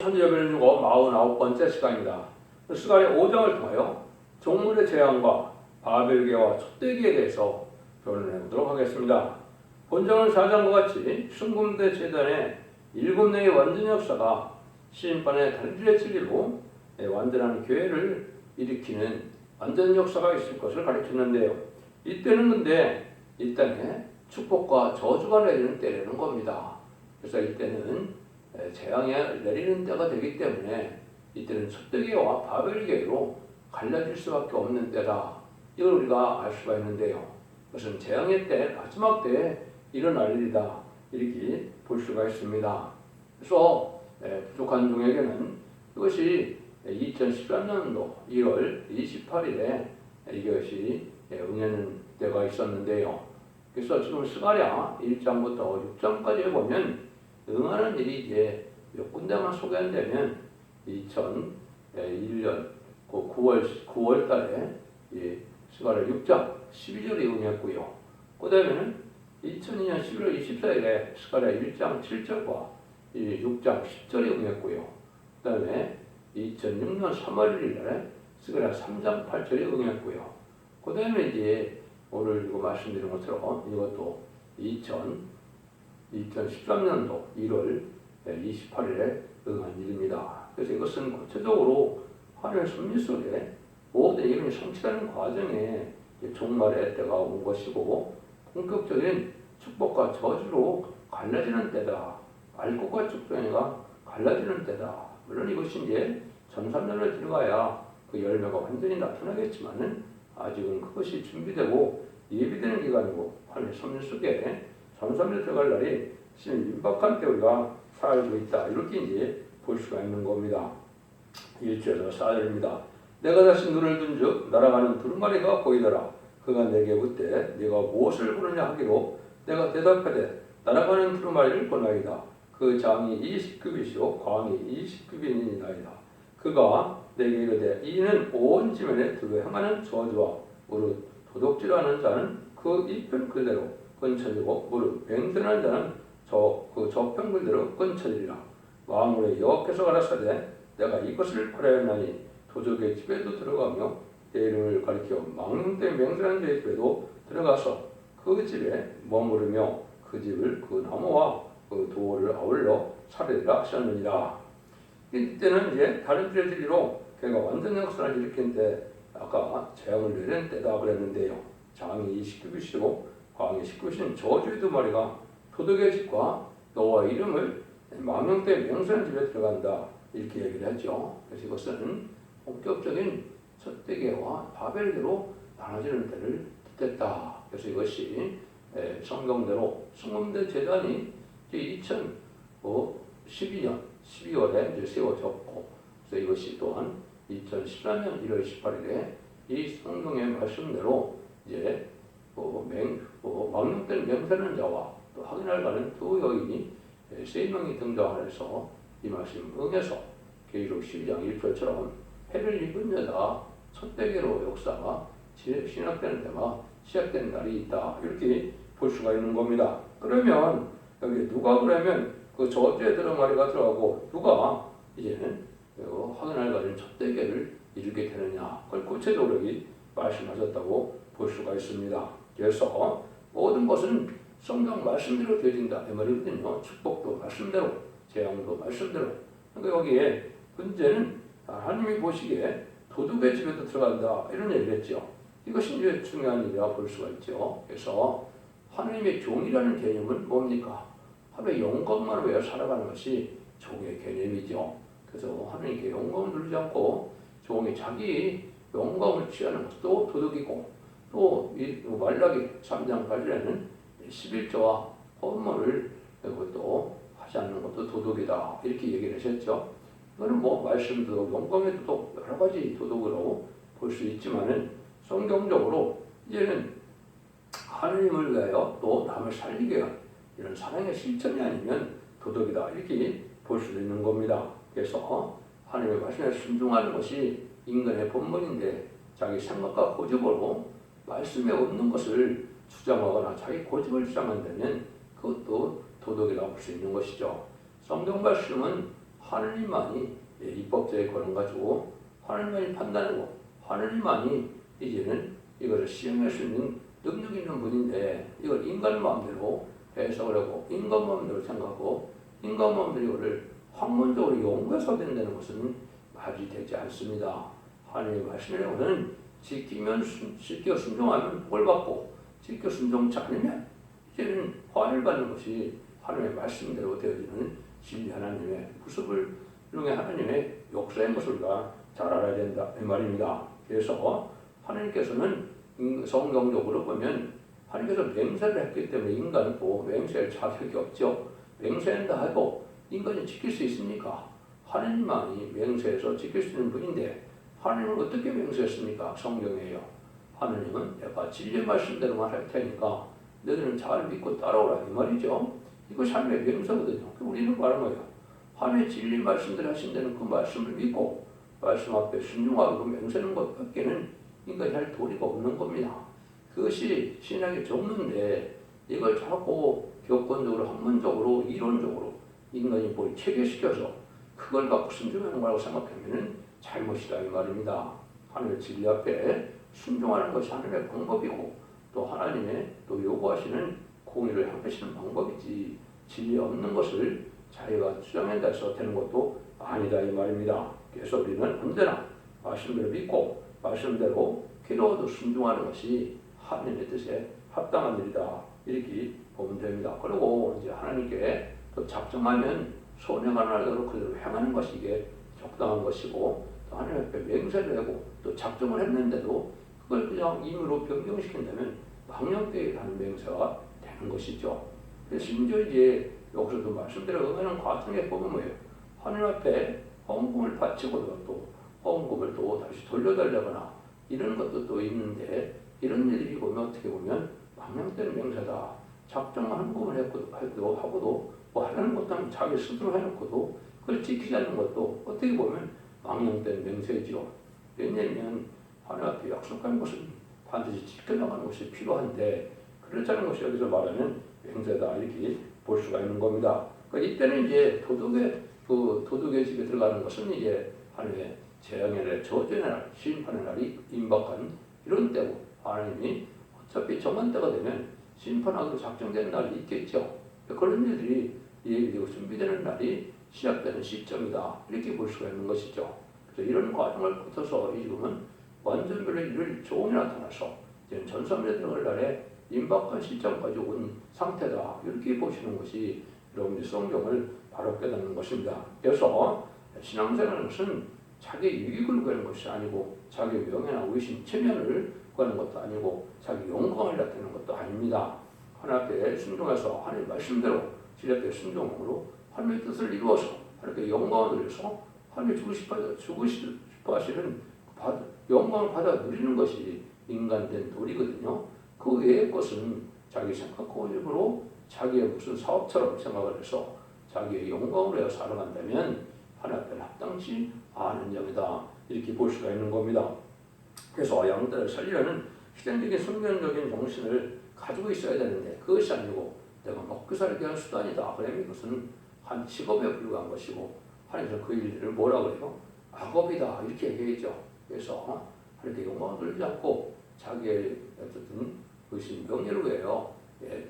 천재별주고 49번째 시간입니다. 그 시간에 5장을 통하여 종물의 재앙과 바벨계와 촛대기에 대해서 변론해 보도록 하겠습니다. 본장은 4장과 같이 순금대 재단의 일곱 내의 완전 역사가 시인반의 단줄의 진리로 완전한 교회를 일으키는 완전 역사가 있을 것을 가리켰는데요. 이때는 근데 이 땅에 축복과 저주가 내리는 때라는 겁니다. 그래서 이때는 재앙이 내리는 때가 되기 때문에 이때는 촛대기와 바벨계로 갈라질 수밖에 없는 때다. 이걸 우리가 알 수가 있는데요. 그것은 재앙의 때, 마지막 때에 일어날 일이다. 이렇게 볼 수가 있습니다. 그래서 부족한 종에게는 이것이 2013년도 1월 28일에 이것이 응하는 때가 있었는데요. 그래서 지금 스가랴 1장부터 6장까지 보면 응하는 일이 이제 몇 군데만 소개한다면 2001년 9월 9월 달에 예, 스가랴 6장 12절에 응했고요. 그 다음에는 2002년 11월 24일에 스가랴 1장 7절과 6장 10절에 응했고요. 그 다음에 2006년 3월 1일에 스가랴 3장 8절에 응했고요. 그 다음에 이제 오늘 이거 말씀드린 것처럼 이것도 2000 2013년도 1월 28일에 응한 일입니다. 그래서 이것은 구체적으로 하나님의 섭리 속에 모든 이름이 성취되는 과정에 종말의 때가 온 것이고 본격적인 축복과 저주로 갈라지는 때다. 알곡과 축병이가 갈라지는 때다. 물론 이것이 이제 전산년을 들어가야 그 열매가 완전히 나타나겠지만은 아직은 그것이 준비되고 예비되는 기간이고 하나님의 섭리 속에 전선에 들어갈 날이 지금 임박한 때 우리가 살고 있다. 이렇게 이제 볼 수가 있는 겁니다. 1절에서 4절입니다. 내가 다시 눈을 든 즉 날아가는 두루마리가 보이더라. 그가 내게 묻되 네가 무엇을 보느냐 하기로 내가 대답하되 날아가는 두루마리를 보나이다. 그 장이 20급이시오 광이 20급이니이다. 그가 내게 이르되 이는 온 지면에 들어 행하는 저주와 무릇 도둑질하는 자는 그 이편 그대로 끊쳐지고 무릇 맹전한 자는 저 그 저평물대로 끊쳐지리라. 왕후의 여호께서 가라사대 내가 이것을 구하였나니 도적의 집에도 들어가며 내 이름을 가리켜 망령된 맹세한 자의 집에도 들어가서 그 집에 머무르며 그 집을 그 나무와 그 도를 아울러 살리라 하셨느니라. 이때는 이제 다른 줄의 진리로 그가 완전 역사를 일으킨 때 아까 재앙을 내린 때다 그랬는데요. 장이 20급이시고 광이 19신 저주의 두 마리가 도덕의 집과 너와 이름을 망령 때 명수한 집에 들어간다 이렇게 얘기를 했죠. 그래서 이것은 본격적인 첫대계와 바벨계로 나눠지는 때를 뜻했다. 그래서 이것이 성경대로 성검대 재단이 2012년 12월에 이제 세워졌고 그래서 이것이 또한 2014년 1월 18일에 이 성경의 말씀대로 이제 그 맹, 그 망령된 맹세는 자와 또 확인할 가는 두 여인이 세 명이 등장하여서 이 말씀 응해서 계시록 12장 1절처럼 해를 입은 여자 첫대계로 역사가 시작되는 때가 시작된 날이 있다 이렇게 볼 수가 있는 겁니다. 그러면 여기 누가 그러면 그 저주에 들어가리가 들어가고 누가 이제는 그 확인할 가는 첫대계를 이루게 되느냐 그걸 구체적으로 말씀하셨다고 볼 수가 있습니다. 그래서 모든 것은 성경 말씀대로 되어진다 이 말이거든요. 축복도 말씀대로, 재앙도 말씀대로. 그러니까 여기에 문제는 하나님이 보시기에 도둑의 집에도 들어간다 이런 얘기를 했죠. 이것이 이제 중요한 일이라 볼 수가 있죠. 그래서 하나님의 종이라는 개념은 뭡니까? 하루의 영광만 위해 살아가는 것이 종의 개념이죠. 그래서 하나님께 영광을 누리지 않고 종이 자기 영광을 취하는 것도 도둑이고 또 이 말라기 3장 8절에는 11조와 헌물을 그것도 하지 않는 것도 도둑이다 이렇게 얘기를 하셨죠. 이거는 뭐 말씀도 영광의 도둑 여러 가지 도둑으로 볼 수 있지만은 성경적으로 이제는 하나님을 위하여 또 남을 살리기 위한 이런 사랑의 실천이 아니면 도덕이다 이렇게 볼 수 있는 겁니다. 그래서 하나님의 말씀에 순종하는 것이 인간의 본분인데 자기 생각과 고집으로 말씀에 없는 것을 주장하거나 자기 고집을 주장한다면 그것도 도덕이라고 볼 수 있는 것이죠. 성경 말씀은 하느님만이 예, 입법자의 권한 가지고 하느님만이 판단하고 하느님만이 이제는 이것을 시행할 수 있는 능력 있는 분인데 이걸 인간 마음대로 해석을 하고 인간 마음대로 생각하고 인간 마음대로 이거를 학문적으로 연구해서 된다는 것은 말이 되지 않습니다. 하나님의 말씀이라고는 지키면 순, 지켜 순종하면 복을 받고 지켜 순종치 않으면 이제는 화를 받는 것이 하나님의 말씀대로 되어지는 진리 하나님의 모습을 이용해 하나님의 역사의 모습을 잘 알아야 된다 이 말입니다. 그래서 하나님께서는 음, 성경적으로 보면 하나님께서 맹세를 했기 때문에 인간은 또 맹세할 자격이 없죠. 맹세한다 해도 인간이 지킬 수 있습니까? 하나님만이 맹세해서 지킬 수 있는 분인데 하나님은 어떻게 맹세했습니까? 성경에요. 하나님은 내가 진리의 말씀대로만 할 테니까 너희는 잘 믿고 따라오라 이 말이죠. 이것이 하나님의 명사거든요. 우리는 말하는 거예요. 하나님의 진리 말씀대로 하신다는 그 말씀을 믿고 말씀 앞에 순종하고 맹세하는 것밖에는 인간이 할 도리가 없는 겁니다. 그것이 신앙의 정문인데 이걸 자꾸 격권적으로 학문적으로 이론적으로 인간이 뭘 체계시켜서 그걸 갖고 순종하는 거라고 생각하면 잘못이다 이 말입니다. 하나님의 진리 앞에 순종하는 것이 하나님의 방법이고 또 하나님의 또 요구하시는 공의를 행하시는 방법이지 진리 없는 것을 자기가 주장한다 해서 되는 것도 아니다 이 말입니다. 그래서 우리는 언제나 말씀대로 믿고 말씀대로 기도도 순종하는 것이 하나님의 뜻에 합당한 일이다 이렇게 보면 됩니다. 그리고 이제 하나님께 또 작정하면 소명하는 날대로 그대로 행하는 것이 이게 적당한 것이고 또 하나님 앞에 맹세를 하고 또 작정을 했는데도 그걸 그냥 임의로 변경시킨다면 망령되게 하는 맹세가 되는 것이죠. 심지어 이제 여기서도 말씀대로 응하는 과정에 보면 뭐예요? 하늘 앞에 헌금을 바치고도 또 헌금을 또 다시 돌려달라거나 이런 것도 또 있는데 이런 일이 보면 어떻게 보면 망령된 맹세다. 작정한 헌금을 했고, 하고도 뭐 하라는 것도 자기 스스로 해놓고도 그걸 지키지 않는 것도 어떻게 보면 망령된 맹세지요. 왜냐하면 하늘 앞에 약속한 것은 반드시 지켜나가는 것이 필요한데 않은 것이 여기서 말하는 맹세다 이렇게 볼 수가 있는 겁니다. 그러니까 이때는 이제 도덕의 그 도덕의 집에 들어가는 것은 이제 하나님의 재앙의 날, 저주의 날, 심판의 날이 임박한 이런 때고 하나님이 어차피 정한 때가 되면 심판하기로 작정된 날이 있겠죠. 그런 일들이 예비되고 준비되는 날이 시작되는 시점이다. 이렇게 볼 수가 있는 것이죠. 그래서 이런 과정을 거쳐서 이 지금은 완전별의 일을 조음이 나타나서 이제 전선에 들어갈 날에 임박한 시점까지 온 상태다. 이렇게 보시는 것이 여러분이 성경을 바로 깨닫는 것입니다. 그래서 신앙생활은 것은 자기 유익을 구하는 것이 아니고 자기 명예나 의심, 체면을 구하는 것도 아니고 자기 영광을 나타내는 것도 아닙니다. 하나님 앞에 순종해서 하나님 말씀대로 질 앞에 순종으로 하나님의 뜻을 이루어서 하나님께 영광을 누려서 하나님 주고 싶어 주고 싶어 하시는 영광을 받아 누리는 것이 인간된 도리거든요. 그 외의 것은 자기 생각하고 일부러 자기의 무슨 사업처럼 생각을 해서 자기의 영광으로 해서 살아간다면 하나님 앞에 합당치 않은 점이다. 이렇게 볼 수가 있는 겁니다. 그래서 양들을 살리려는 희생적인 순견적인 정신을 가지고 있어야 되는데 그것이 아니고 내가 먹고 살기 위한 수단이다. 그러면 이것은 한 직업에 불과한 것이고 하나님께서 그 일을 뭐라 그래요? 악업이다. 이렇게 얘기했죠. 그래서 하나님께 영광을 않고 자기의 어쨌든 그것이 명예를 위해요. 예,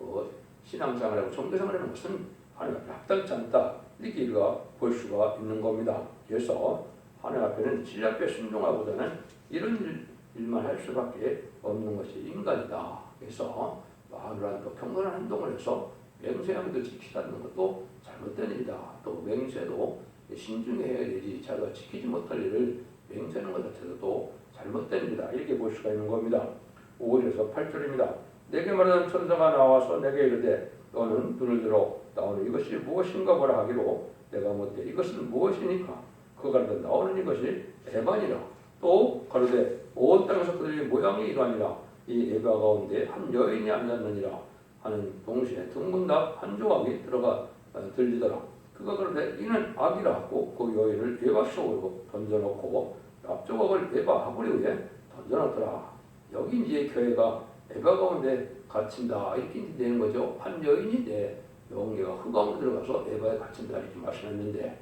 어, 신앙생활하고 종교생활하는 것은 하나님 앞에 합당치 않다. 이렇게 우리가 볼 수가 있는 겁니다. 그래서 하나님 앞에는 질 앞에 순종하고자는 이런 일, 일만 할 수밖에 없는 것이 인간이다. 그래서 마누라한 또 경건한 행동을 해서 맹세하기도 지키지 않는 것도 잘못된 일이다. 또 맹세도 신중해야 되지 자기가 지키지 못할 일을 맹세하는 것 자체도 잘못된 일이다. 이렇게 볼 수가 있는 겁니다. 5절에서 8절입니다. 내게 말하는 천사가 나와서 내게 이르되 너는 눈을 들어 나오는 이것이 무엇인가 보라 하기로 내가 묻되 이것은 무엇이니까 그 가르되 나오는 이것이 에반이라 또 가르되 온 땅에서 그들의 모양이 이러하니라 이 에바 가운데 한 여인이 앉았느니라 하는 동시에 둥근답 한 조각이 들어가 어, 들리더라. 그가 그런데 이는 악이라 하고 그 여인을 에바 속으로 던져놓고 앞조각을 에바 하구리 위에 던져놨더라. 여기 이제 교회가 에바 가운데 갇힌다. 이렇게 되는 거죠. 한 여인인데 영계가 흑암으로 들어가서 에바에 갇힌다. 이렇게 말씀했는데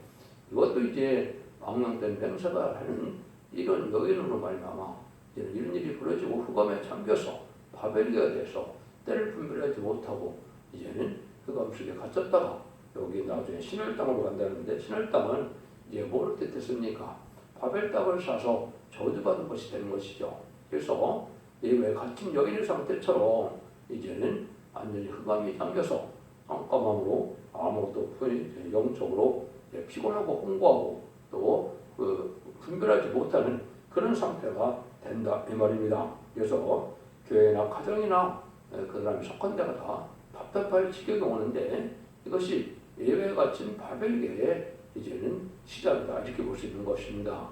이것도 이제 망명된 맹사가 하는 이런 여인으로 말미암아 이런 일이 벌어지고 흑암에 잠겨서 바벨기가 돼서 때를 분별하지 못하고 이제는 흑암 속에 갇혔다가 여기 나중에 신월 땅으로 간다는데 신월 땅은 이제 뭘 뜻했습니까? 바벨 땅을 사서 저주받은 것이 되는 것이죠. 그래서 이왜 갇힌 여인의 상태처럼 이제는 완전히 흑암이 잠겨서 깜깜함으로 아무것도 그 영적으로 피곤하고 홍보하고 또 그 분별하지 못하는 그런 상태가 된다 이 말입니다. 그래서 교회나 가정이나 그 다음에 속한 데가 다 답답할 지경이 오는데 이것이 예외 갇힌 바벨계의 이제는 시작이다 이렇게 볼 수 있는 것입니다.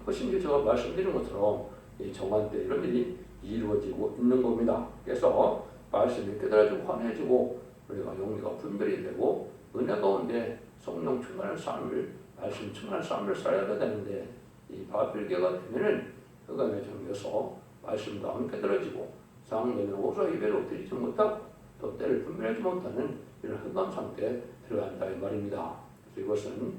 그것이 이제 제가 말씀드린 것처럼 이 정한 때 이런 일이 이루어지고 있는 겁니다. 그래서 말씀이 깨달아지고 환해지고 우리가 용기가 분별이 되고 은혜 가운데 성령 충만한 삶을 말씀 충만한 삶을 살아야 되는데 이 바벨계가 되면은 흑암에 잠겨서 말씀도 안 깨달아지고 상대는 오서 예배로 드리지 못하고 또 때를 분별하지 못하는 이런 흑암 상태에 들어간다 이 말입니다. 그래서 이것은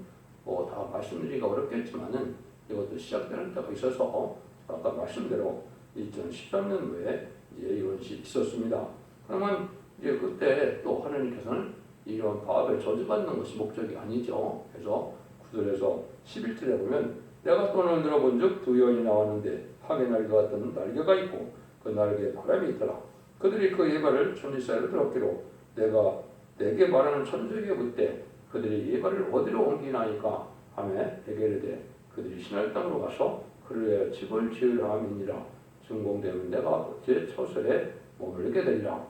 뭐 다 말씀드리기가 어렵겠지만은 이것도 시작되는 때가 있어서 아까 말씀대로 2013년 후에 이제 이런 일이 있었습니다. 그러면 이제 그때 또 하나님께서는 이런 바벨 저주받는 것이 목적이 아니죠. 그래서 구절에서 11절에 보면 내가 돈을 들어본 적두 여인이 나왔는데 하게 날개 같은 날개가 있고 그 날개에 바람이 있더라. 그들이 그 예발을 천지사이로 들었기로 내가 내게 말하는 천주에게 묻되 그들이 예발을 어디로 옮기나이까 하며 내게 이르되 그들이 신할 땅으로 가서 그를 집을 지으려 함이니라. 준공되면 내가 제 처소에 머물게 되리라.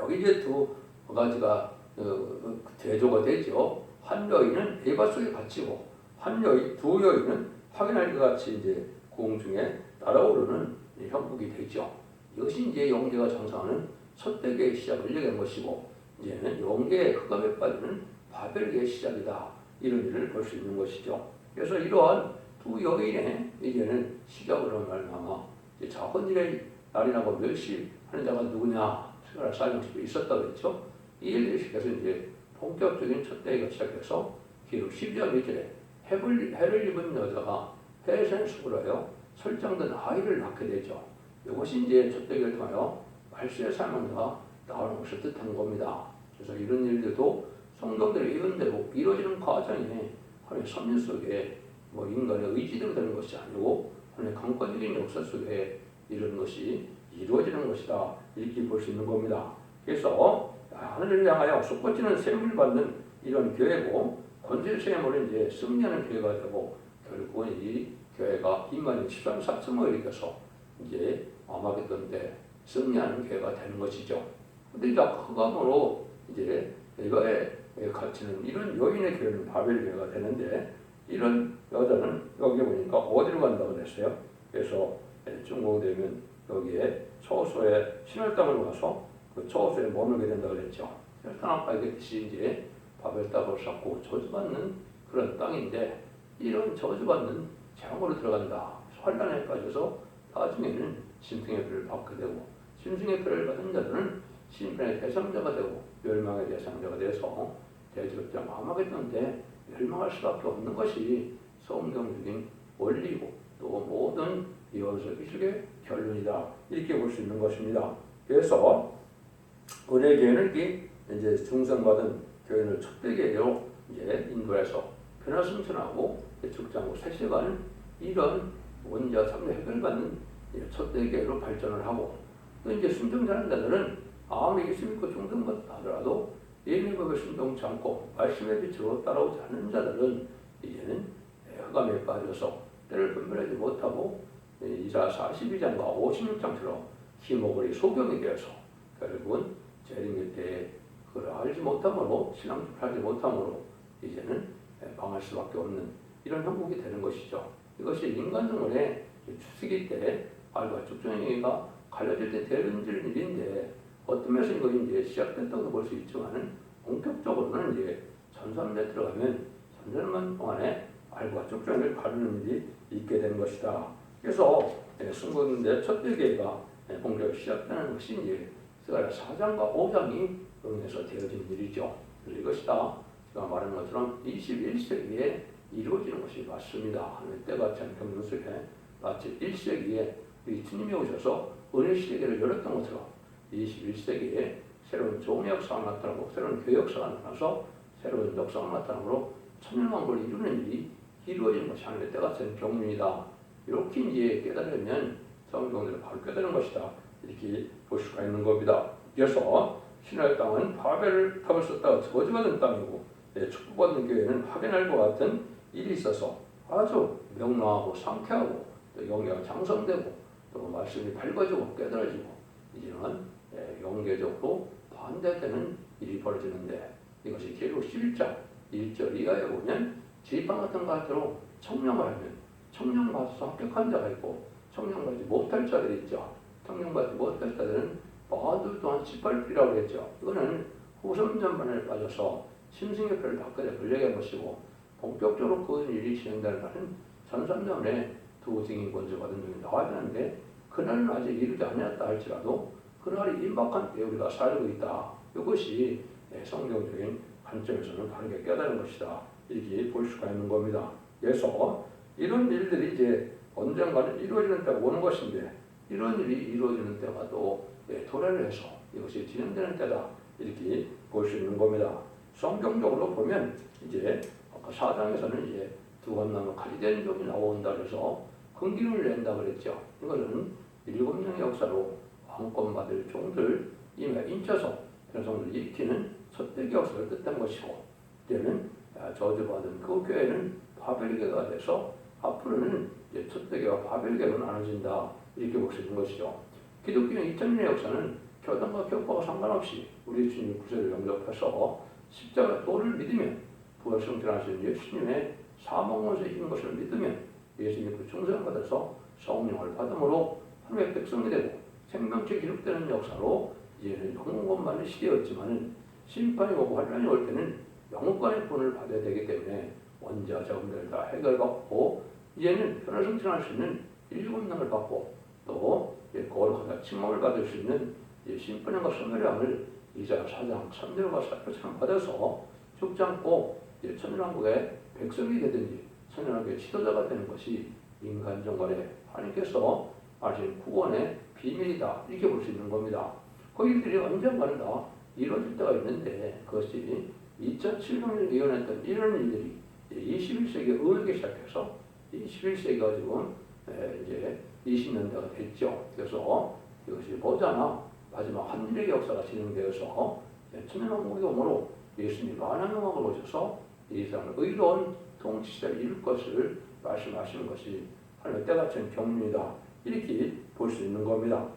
여기 이제 두 가지가 어, 대조가 되죠 한 여인은 예발 속에 갇히고 한 여인 두 여인은 확인할 것 같이 이제 공중에 날아오르는 형국이 되죠 이것이 이제 영계가 장사하는 첫 대계의 시작을 얘기한 것이고 이제는 영계의 흑암에 빠지는 바벨계의 시작이다 이런 일을 볼 수 있는 것이죠. 그래서 이러한 두 여인의 이제는 시작으로 말미암아 자혼일의 날이라고 멸시하는 자가 누구냐 생각을 설명식에 있었다고 했죠. 이 시켜서 이제 본격적인 첫 대회가 시작해서 기록 12장 1절에 해를, 해를 입은 여자가 해센숙으로 하여 설정된 아이를 낳게 되죠. 이것이 이제 첫 대회를 통하여 말세의 삶은가 나오는 것을 뜻하는 겁니다. 그래서 이런 일들도 성도들의 이런대로 이루어지는 과정에 하나님의 섭리 속에 뭐 인간의 의지대로 되는 것이 아니고 하나님의 강권적인 역사 속에 이런 것이 이루어지는 것이다 이렇게 볼 수 있는 겁니다. 그래서 하늘을 향하여 솟구치는 샘을 받는 이런 교회고 권질 샘을 이제 승리하는 교회가 되고 결국은 이 교회가 인간의 13, 4층을 일으켜서 이제 아마겟돈 때 승리하는 교회가 되는 것이죠. 근데 흑암으로 이제 이거에 갇히는 이런 여인의 교회는 바벨 교회가 되는데 이런 여자는 여기 보니까 어디로 간다고 그랬어요? 그래서 중공되면 여기에 신월 땅으로 가서 그 초소에 머물게 된다고 그랬죠. 일단 아까 얘기했듯이 이제 바벨 땅을 쌓고 저주받는 그런 땅인데 이런 저주받는 재앙으로 들어간다. 환란에 빠져서 나중에는 심승의 피를 받게 되고 심승의 피를 받은 자들은 심판의 대상자가 되고 멸망의 대상자가 돼서 대적자 마마겠는데 멸망할 수밖에 없는 것이 성경적인 원리고 또 모든 예언서 기술의 결론이다 이렇게 볼 수 있는 것입니다. 그래서 우리의 교회는 이제 중성받은 교회를 촛대교회로 이제 인도해서 변화승천하고 축장하고 세세관 이런 원자 삼대 해결받는 촛대교회로 발전을 하고 또 이제 순종자는 자들은 아무리 믿고 중등받다 하더라도 예미법에 순종치 않고 말씀의 빛으로 따라오지 않는 자들은 이제는 흑암에 빠져서 때를 분별하지 못하고 이사 42장과 56장처럼 기목을 소경이 되어서 결국은 재림 때 그걸 알지 못함으로 신앙을 하지 못함으로 이제는 망할 수밖에 없는 이런 형국이 되는 것이죠. 이것이 인간 생활의 추석일 때 알과 축전이가 갈라질 때 되는 일인데 어떤 면에서 이거 이제 시작됐다고 볼 수 있지만은 본격적으로는 이제 전선에 들어가면 전선만 동안에 알과 축전을 가르는 일이 있게 된 것이다. 그래서 순국인데 첫 대계가 공격 시작되는 것이 이제 스가랴 4장과 5장이 응해서 되어진 일이죠. 그래서 이것이다. 제가 말한 것처럼 21세기에 이루어지는 것이 맞습니다. 하는 때가 참 경륜속에 마치 1세기에 우리 주님이 오셔서 은혜 시대를 열었던 것처럼 21세기에 새로운 종의 역사가 나타나고 새로운 교회 역사가 나타나서 새로운 역사가 나타나므로 천년왕국을 이루는 일이 이루어지는 것이 하나님의 때가 참 경륜이다. 이렇게 이제 깨달으면 성경들을 바로 깨달은 것이다. 이렇게 볼 수가 있는 겁니다. 그래서 신의 땅은 바벨을 탑을 썼다가 저주받은 땅이고 네, 축복받는 교회는 확인할 것 같은 일이 있어서 아주 명랑하고 상쾌하고 또 영계가 장성되고 또 말씀이 밝아지고 깨달아지고 이제는 예, 영계적으로 반대되는 일이 벌어지는데 이것이 계속 11장 1절 이하에 보면 지팡 같은 것으로 청령을 하면 청령 받아서 합격한 자가 있고 청령 받지 못할 자들이 있죠. 청령 받지 못할 자들은 모두 또한 짓밟히라고 했죠. 이거는 후손전반에 빠져서 심승의 표를 바꿔야 권력의 것이고 본격적으로 그 일이 진행되는 날은 전산전에 두 증인 권세 받은 적이 나와야 되는데 그날은 아직 이르지 않았다 할지라도 그날이 임박한 때 우리가 살고 있다. 이것이 예, 성경적인 관점에서는 다르게 깨달은 것이다. 이렇게 볼 수가 있는 겁니다. 그래서 이런 일들이 이제 언젠가는 이루어지는 때가 오는 것인데 이런 일이 이루어지는 때가 또 예, 도래를 해서 이것이 진행되는 때다. 이렇게 볼 수 있는 겁니다. 성경적으로 보면 이제 아까 사장에서는 이제 두 건나무 가지된 종이 나온다 그래서 근기를 낸다 그랬죠. 이거는 일곱 명의 역사로 왕권 받을 종들 임에 인쳐서 백성을 일으키는 첫대기 역사를 뜻한 것이고 이제는 아, 저주받은 그 교회는 바벨교가 돼서 앞으로는 이제 첫대기와 바벨교로 나눠진다 이렇게 볼 수 있는 것이죠. 기독교의 2000년의 역사는 교단과 교파와 상관없이 우리 주님 구세를 영접해서 십자가 도를 믿으면 부활 성전하신 예수님의 사망원에서 이긴 것을 믿으면 예수님의 그 충성을 받아서 성령을 받음으로 하나님의 백성이 되고 생명체 기록되는 역사로 이제는 영원만의 시대였지만은 심판이 오고 환란이 올 때는 영원간의 본을 받아야 되기 때문에 원자 자금들을 다 해결받고 이제는 변화 성천할 수 있는 일곱 명을 받고 또 예, 거룩하다 칭함을 받을 수 있는 예, 심판과 소멸함을 이사야 사장 3절과 4절처럼 받아서 죽지 않고 예, 천연왕국의 백성이 되든지 천연왕국의 지도자가 되는 것이 인간 정권의 하나님께서 하신 구원의 비밀이다 이렇게 볼 수 있는 겁니다. 그 일들이 언젠가는 다 이루어질 때가 있는데 그것이 2007년에 예언했던 이런 일들이 21세기에 의하기 시작해서 21세기가 지금 에, 이제 20년대가 됐죠. 그래서 이것이 모자나 마지막 한일의 역사가 진행되어서 천년왕국의 오므로 예수님이 만왕의 왕을 오셔서 이 세상을 의로운 통치시대를 이룰 것을 말씀하시는 것이 하나님의 때같은 경륜이다. 이렇게 볼 수 있는 겁니다.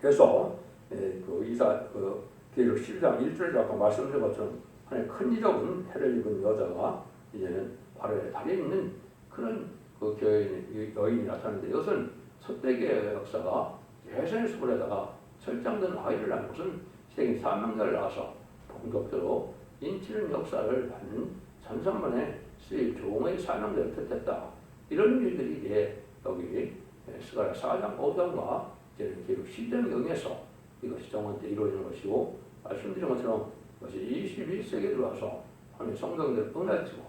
그래서 예, 그 이사 그 계획 12장 1절에 아까 말씀드린 것처럼 하나의 큰 이적은 해를 입은 여자가 이제는 바로에 달에 있는 그런 그 여인, 여인이 나타나는데 이것은 첫대기의 역사가 예전의 수불에다가 설정된 아이를 낳은 것은 시대인 사명자를 낳아서 본격적으로 인치는 역사를 받는 천상만에 쓰일 종의 사명자를 뜻했다. 이런 일들이 이제 여기 스가랴 4장 5장과 이제는 기록 10장 영에서 이것이 정원 때 이루어지는 것이고 말씀드린 것처럼 이것이 21세기에 들어와서 하나님 성경들을 은혜지고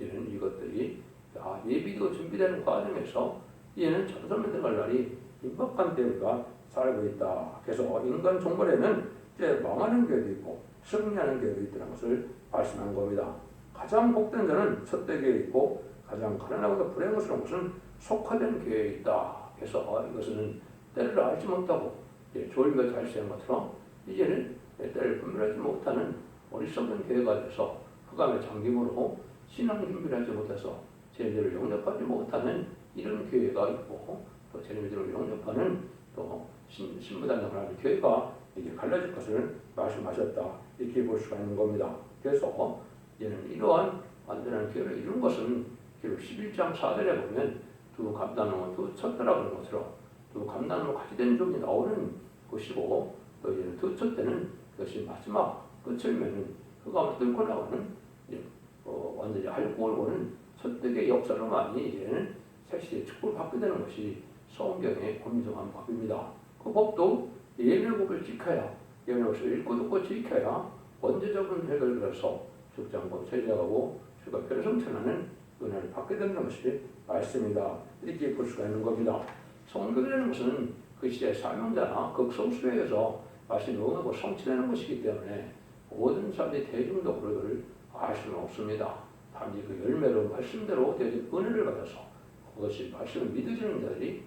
이제는 이것들이 다 예비도 준비되는 과정에서 이제는 천선만 들어갈 날이 임박한 때우리가 살고 있다. 그래서 인간 종말에는 이제 망하는 교회도 있고 승리하는 교회도 있다는 것을 말씀한 겁니다. 가장 복된 자는 첫대교에 있고 가장 가난하고 불행스러운 것은 속화된 교회에 있다. 그래서 이것은 때를 알지 못하고 조일과 잘시한 것처럼 이제는 때를 분별하지 못하는 어리석은 교회가 돼서 흑암의 장기으로 신앙 준비를 하지 못해서 제자를 영접하지 못하는 이런 교회가 있고 또 제자들을 영접하는 또 신, 신부단장을 하는 교회가 이제 갈라질 것을 말씀하셨다 이렇게 볼 수가 있는 겁니다. 그래서 이제는 이러한 완전한 교회를 이룬 것은 기록 11장 4절에 보면 두 감단으로 두 그런 것처럼 두 감단으로 같이 된 종이 나오는 것이고 또 이제는 두 쳤때는 그것이 마지막 끝을면은 그가 뚫고 나가는 이제 어, 완전히 오는 첫대의 역사로만이 이제는 색시의 축복을 받게 되는 것이 성경의 공정한 법입니다. 그 법도 예명법을 지켜야 예명법을 읽고 듣고 지켜야 원죄적인 해결을 해서 죽장법 체제하고 주가 별성천하는 은혜를 받게 되는 것이 말씀이다. 이렇게 볼 수가 있는 겁니다. 성도라는 것은 그 시대의 사명자나 극소수에 의해서 다시 응하고 성취되는 것이기 때문에 모든 사람들이 대중도 그를 알 수는 없습니다. 단지 그 열매로 말씀대로 되어진 은혜를 받아서 그것이 말씀을 믿어주는 자들이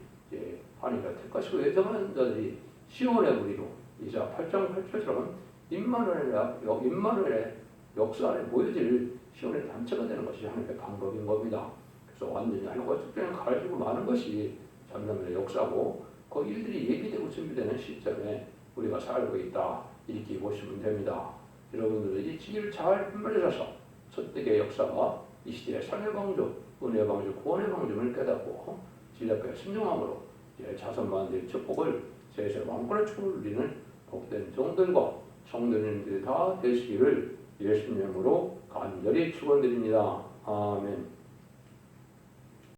하나님과 택하시고 예정하는 자들이 시온의 무리로 이자 8장 8절처럼 임마누엘의 역사 안에 모여질 시온의 단체가 되는 것이 하나님의 방법인 겁니다. 그래서 완전히 하나님과 특별히 가르치고 많은 것이 전남의 역사고 그 일들이 예비되고 준비되는 시점에 우리가 살고 있다 이렇게 보시면 됩니다. 여러분들은 이 지기를 잘 분별하셔서 선택의 역사가 이 시대의 삶의 방주, 은혜의 방주, 구원의 방주를 깨닫고 지략과 순종함으로 이제 자선만들의 축복을 제세 왕권의 축복을 누리는 복된 종들과 성도님들이 다 되시기를 예수님으로 간절히 축원드립니다. 아멘.